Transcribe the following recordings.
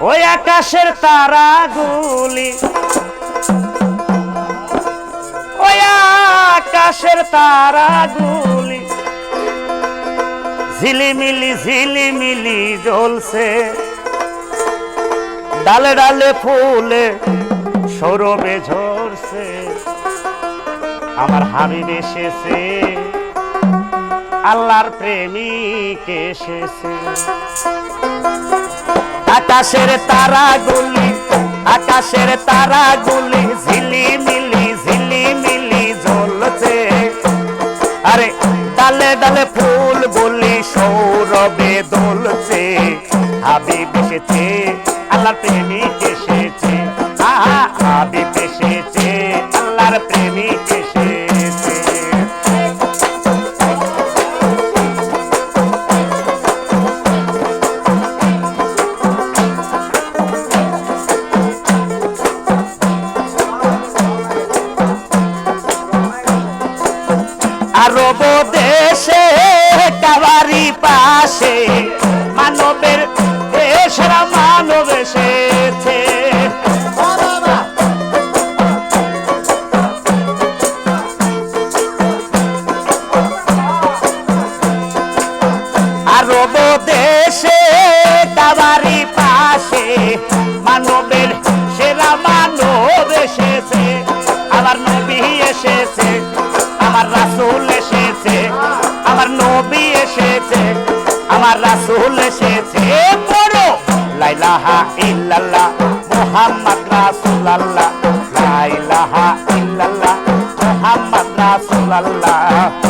ওই আকাশের তারাগুলি। ওই আকাশের তারাগুলি। ঝিলিমিলি ঝিলিমিলি জ্বলছে। ডালে ডালে ফুলে সৌরভে ঝরছে। আমার হাবিব এসেছে। আল্লাহর প্রেমিক এসেছে। আকাশের তারাগুলি আকাশের তারাগুলি ঝিলিমিলি ঝিলিমিলি জ্বলছে। আরে ডালে ডালে ফুল বলি সৌরভে দোলছে। হাবিব এসেছে, আল্লাহর প্রেমিক এসেছে। আহা, হাবিব। আরব দেশে কাবারি পাশে মানবের দেশরা মানব এসেছে। আরব দেশে কাবারি পাশে মানবের ইল্লাল্লাহ মুহাম্মদ রাসূলুল্লাহ লাইলাহা ইল্লাল্লাহ মুহাম্মদ রাসূলুল্লাহ।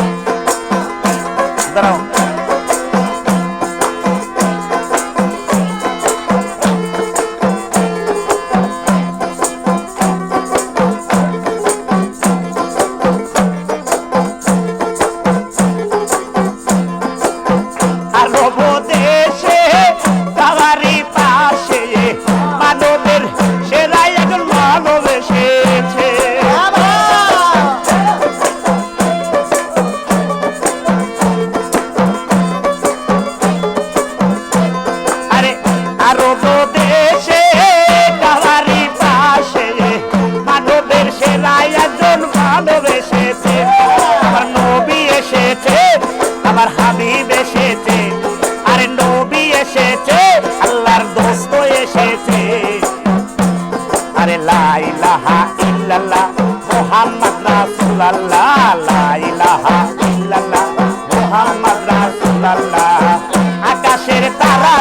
আকাশের তারা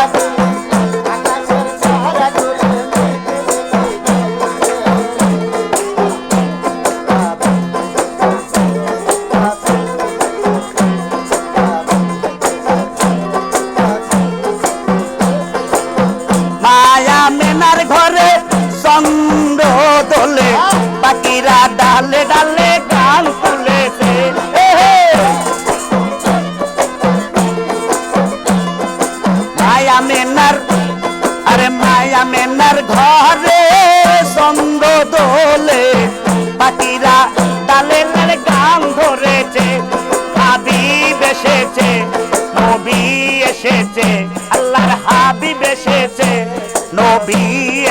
দোলে পাখিরা ডালে ডালে গান ধরেছে হাবিব এসেছে নবী এসেছে, আল্লাহর হাবিব এসেছে, নবী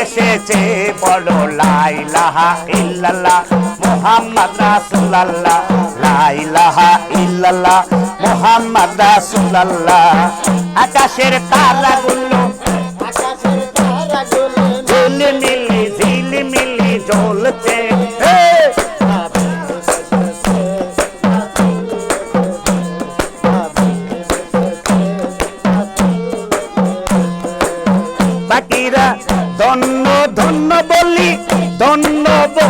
এসেছে, বলো লাইলাহা ইল্লাল্লাহ মুহাম্মদ রাসূলুল্লাহ লাইলাহা ইল্লাল্লাহ মুহাম্মদ রাসূলুল্লাহ, আকাশের তারাগুলো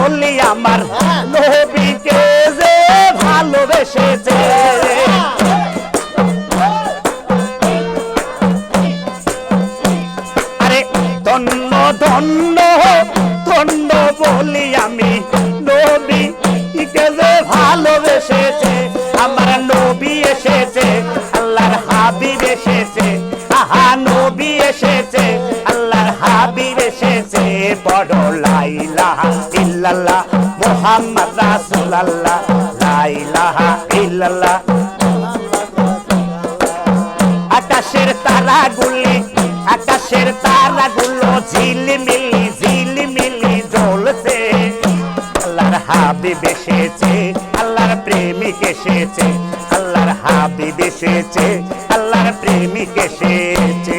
বলি আমার নবীকে যে ভালোবেসেছে। আরে ধন্য ধন্য ধন্য বলি আমি নবীকে যে ভালোবেসেছে। আমার নবী এসেছে, আল্লাহর হাবিব এসেছে। আহা, নবী এসেছে, আল্লাহর হাবিব এসেছে। বড় লাইলাহা। ইল্লাল্লাহ, মুহাম্মদ রাসূলুল্লাহ লাইলাহা ইল্লাল্লাহ। তারাগুলি, আকাশের তারাগুলো ঝিলিমিলি ঝিলিমিলি জ্বলছে। আল্লাহর হাবিব এসেছে, আল্লাহর প্রেমিক এসেছে, আল্লাহর হাবিব এসেছে, আল্লাহর প্রেমিক এসেছে।